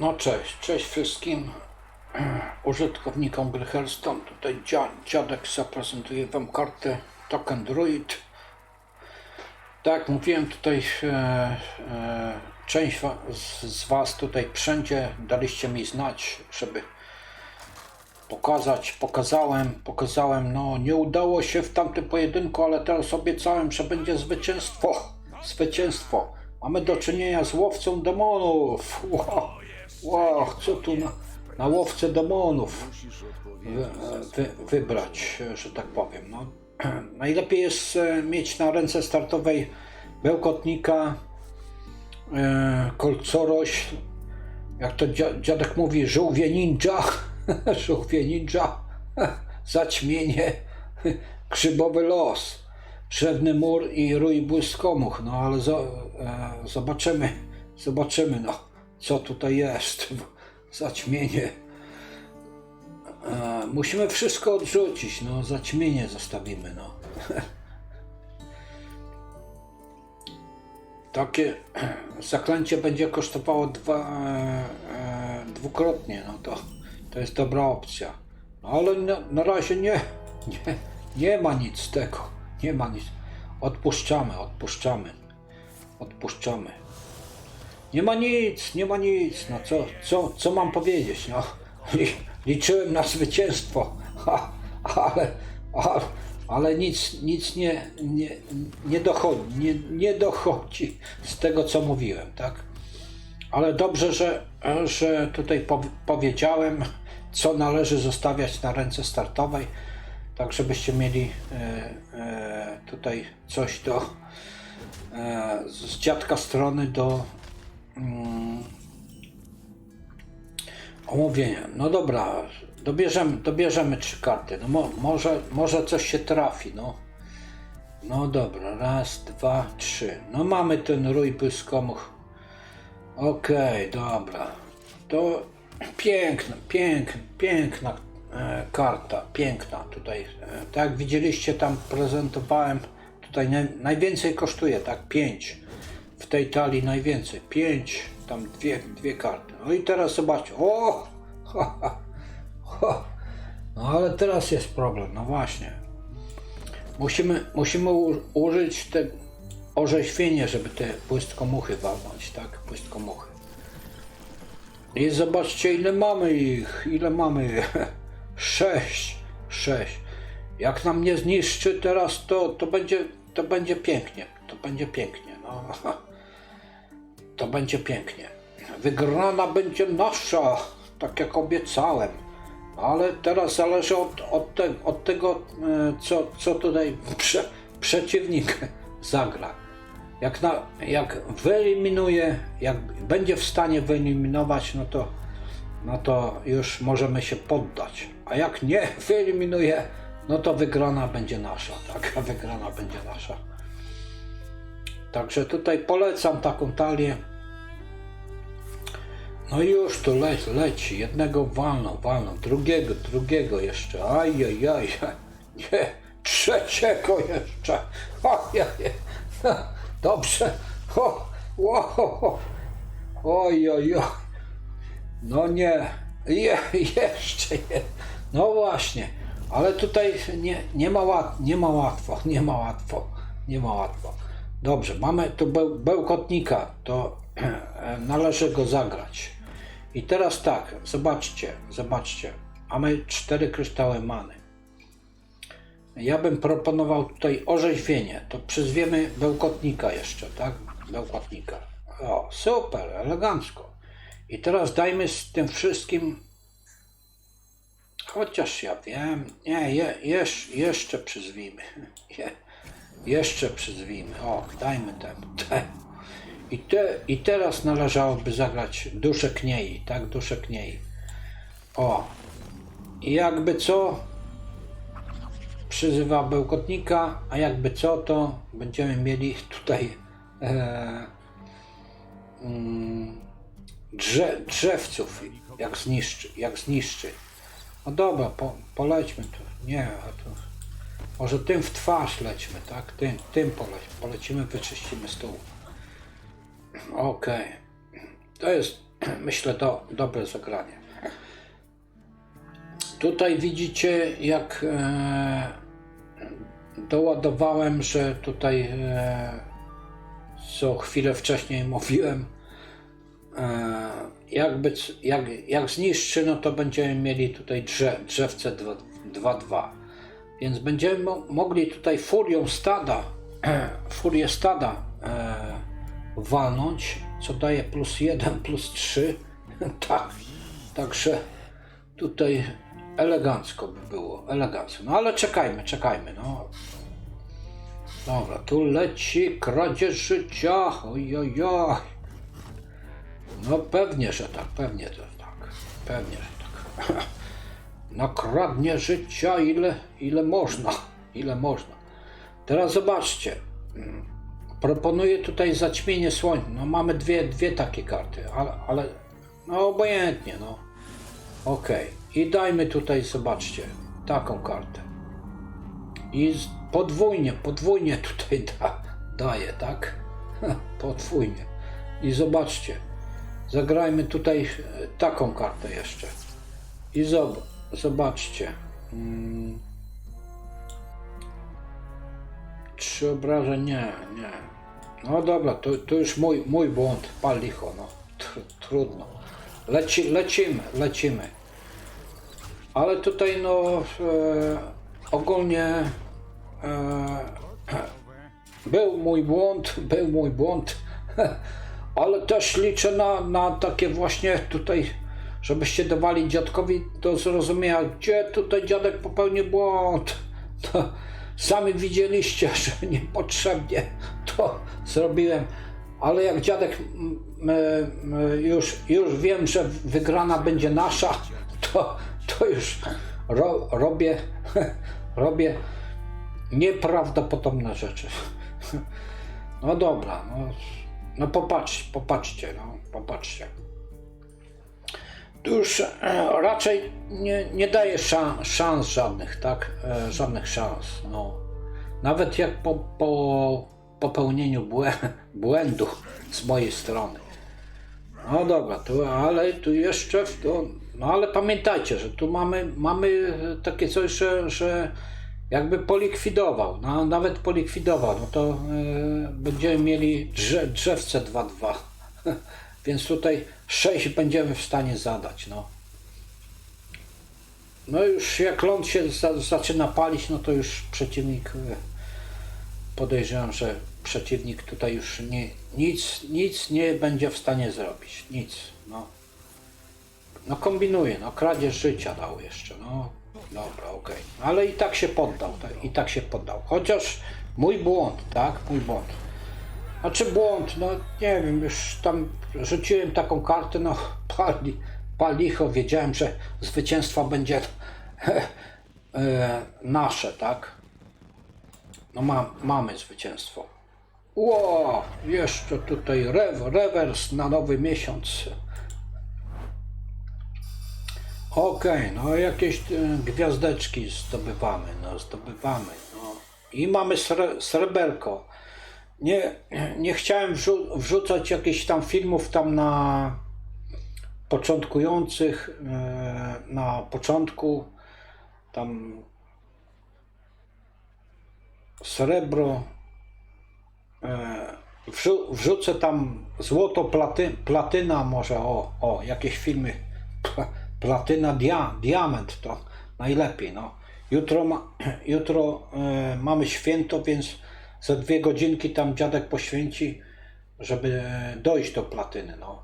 No cześć, cześć wszystkim użytkownikom gry. Tutaj dzia, dziadek zaprezentuje Wam kartę Token Druid. Tak jak mówiłem, tutaj e, e, część z, z Was tutaj wszędzie daliście mi znać, żeby pokazać, pokazałem, pokazałem, no nie udało się w tamtym pojedynku, ale teraz obiecałem, że będzie zwycięstwo, zwycięstwo. Mamy do czynienia z łowcą demonów. Wow, wow co tu na, na łowcę demonów wy, wy, wybrać, że tak powiem. No. Najlepiej jest e, mieć na ręce startowej bełkotnika, e, kolcoroś, jak to dzia- dziadek mówi, żółwie ninja, żółwie ninja, zaćmienie, grzybowy los, drzewny mur i rój błyskomuch, no ale zo, e, zobaczymy, zobaczymy, no, co tutaj jest, zaćmienie. E, musimy wszystko odrzucić, no, zaćmienie zostawimy, no. Takie zaklęcie będzie kosztowało dwa, e, e, dwukrotnie, no to, to jest dobra opcja. No ale na, na razie nie, nie, nie ma nic z tego, nie ma nic. Odpuszczamy, odpuszczamy, odpuszczamy. Nie ma nic, nie ma nic, no co, co, co mam powiedzieć, no. Li, liczyłem na zwycięstwo, ale, ale, ale nic, nic nie, nie, nie dochodzi, nie, nie dochodzi z tego, co mówiłem, tak? Ale dobrze, że, że tutaj pow- powiedziałem, co należy zostawiać na ręce startowej, tak żebyście mieli e, e, tutaj coś do e, z dziadka strony do omówienia. No dobra, dobierzemy, dobierzemy trzy karty. No mo, może, może coś się trafi, no. No dobra, raz, dwa, trzy. No mamy ten rój błyskomuch. Okej, dobra. To piękna, piękna, piękna e, karta, piękna tutaj. E, tak jak widzieliście, tam prezentowałem, tutaj naj, najwięcej kosztuje, tak, pięć. W tej talii najwięcej, pięć, tam dwie, dwie karty. No i teraz zobaczcie, o! Ha, ha, ha. No ale teraz jest problem, no właśnie. Musimy, musimy użyć te orzeźwienie, żeby te błyskomuchy walnąć, tak? Błyskomuchy. I zobaczcie ile mamy ich, ile mamy. Sześć, sześć. Jak nam nie zniszczy teraz, to, to, będzie, to będzie pięknie. To będzie pięknie, no. To będzie pięknie. Wygrana będzie nasza, tak jak obiecałem. Ale teraz zależy od, od, te, od tego, e, co, co tutaj prze, przeciwnik zagra. Jak, na, jak wyeliminuje, jak będzie w stanie wyeliminować, no to, no to już możemy się poddać. A jak nie wyeliminuje, no to wygrana będzie nasza. Tak, wygrana będzie nasza. Także tutaj polecam taką talię. No i już tu le, leci. Jednego walną, walną, drugiego, drugiego jeszcze. Ajajaj. Nie, trzeciego jeszcze. Ajajaj. Dobrze. O, o, oj, oj, oj. No nie. Je, jeszcze je. No właśnie. Ale tutaj nie, nie, ma łat, nie ma łatwo, nie ma łatwo, nie ma łatwo. Dobrze, mamy tu beł, bełkotnika, to należy go zagrać. I teraz tak, zobaczcie, zobaczcie. Mamy cztery kryształy many. Ja bym proponował tutaj orzeźwienie. To przyzwiemy bełkotnika jeszcze, tak? Bełkotnika. O, super, elegancko. I teraz dajmy z tym wszystkim. Chociaż ja wiem. Nie, je, jesz, jeszcze przyzwijmy. Je, jeszcze przyzwijmy. O, dajmy temu. temu. I, te, I teraz należałoby zagrać duszę kniei, tak? Duszę kniei. O. I jakby co, przyzywa bełkotnika, a jakby co, to będziemy mieli tutaj e, mm, drze, drzewców, jak zniszczy, jak zniszczy. No dobra, po, polećmy tu. Nie, a tu, może tym w twarz lećmy, tak? Tym, tym poleć, polecimy, wyczyścimy stół. Okej. To jest myślę, to dobre zagranie. Tutaj widzicie, jak e, doładowałem, że tutaj, e, co chwilę wcześniej mówiłem, jakby, c- jak, jak zniszczy, no to będziemy mieli tutaj drze, drzewce 2-2. Więc będziemy mo- mogli tutaj furią stada, furię stada e, walnąć, co daje plus 1, plus 3. tak, także tutaj elegancko by było, elegancko. No ale czekajmy, czekajmy, no. Dobra, tu leci kradzież życia, oj, oj, oj. No pewnie, że tak, pewnie, że tak, pewnie, że tak. No kradnie życia ile, ile można, ile można. Teraz zobaczcie, proponuję tutaj zaćmienie słońca. No mamy dwie, dwie takie karty, ale, ale no obojętnie, no. Okej, i dajmy tutaj, zobaczcie, taką kartę. I podwójnie, podwójnie tutaj da, tak? podwójnie. I zobaczcie, zagrajmy tutaj e, taką kartę jeszcze. I zob zobaczcie. Mm. Trzy obrażeń, nie, nie. No dobra, to, to już mój, mój błąd, pal licho, no. Tr trudno. Leci, lecimy, lecimy. Ale tutaj no e, ogólnie e, był mój błąd, był mój błąd, ale też liczę na, na takie właśnie tutaj, żebyście dawali dziadkowi do zrozumienia, gdzie tutaj dziadek popełnił błąd. To sami widzieliście, że niepotrzebnie to zrobiłem. Ale jak dziadek mm, mm, już, już wiem, że wygrana będzie nasza, to, to już ro, robię, robię nieprawdopodobne rzeczy. No dobra, no, no popatrz, popatrzcie, no popatrzcie. Tu już e, raczej nie, nie daje szans, szans żadnych, tak? E, żadnych szans, no. Nawet jak po, po popełnieniu błę, błędu z mojej strony. No dobra, tu, ale tu jeszcze, to, no ale pamiętajcie, że tu mamy, mamy takie coś, że, że jakby polikwidował, no, nawet polikwidował, no to e, będziemy mieli drze, drzewce 2-2, więc tutaj 6 będziemy w stanie zadać, no. No już jak ląd się za, zaczyna palić, no to już przeciwnik e, podejrzewam, że przeciwnik tutaj już nie, nic, nic nie będzie w stanie zrobić. Nic. No, no kombinuje, no kradzież życia dał jeszcze. No dobra, okej. Ale i tak się poddał, tak, i tak się poddał. Chociaż mój błąd, tak? Mój błąd. Znaczy błąd, no nie wiem, już tam rzuciłem taką kartę, no pali, palicho, wiedziałem, że zwycięstwo będzie e, nasze, tak? No ma, mamy zwycięstwo. Ło, jeszcze tutaj rew, rewers na nowy miesiąc. Okej, no jakieś e, gwiazdeczki zdobywamy, no zdobywamy. No. I mamy sre, sreberko. Nie, nie chciałem wrzu- wrzucać jakichś tam filmów tam na początkujących, e, na początku tam srebro, e, wrzu, wrzucę tam złoto, platy, platyna może, o, o, jakieś filmy, platyna, dia, diament to najlepiej, no. Jutro, ma, jutro e, mamy święto, więc za dwie godzinki tam dziadek poświęci, żeby dojść do platyny, no.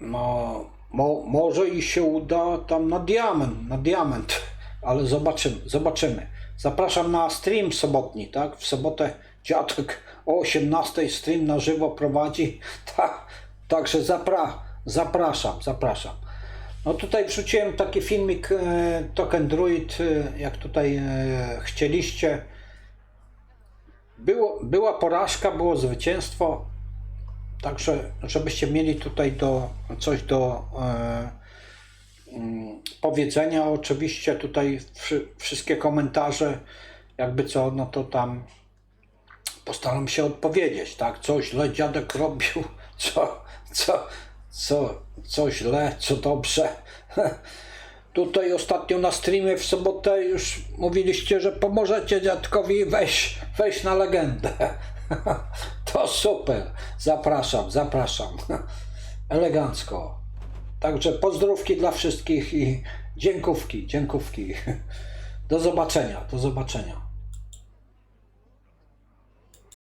No, mo, może i się uda tam na diament, na diament, ale zobaczymy, zobaczymy. Zapraszam na stream sobotni, tak? W sobotę dziadek o 18 stream na żywo prowadzi, tak? Także zapra, zapraszam, zapraszam. No tutaj wrzuciłem taki filmik e, Token Druid, e, jak tutaj e, chcieliście. Było, była porażka, było zwycięstwo. Także, żebyście mieli tutaj do, coś do e, mm, powiedzenia, oczywiście tutaj wszy, wszystkie komentarze, jakby co, no to tam postaram się odpowiedzieć, tak? Co źle dziadek robił, co, co, co, co źle, co dobrze. Tutaj ostatnio na streamie w sobotę już mówiliście, że pomożecie dziadkowi wejść, wejść na legendę. To super. Zapraszam, zapraszam. Elegancko. Także pozdrówki dla wszystkich i dziękówki, dziękówki. Do zobaczenia, do zobaczenia.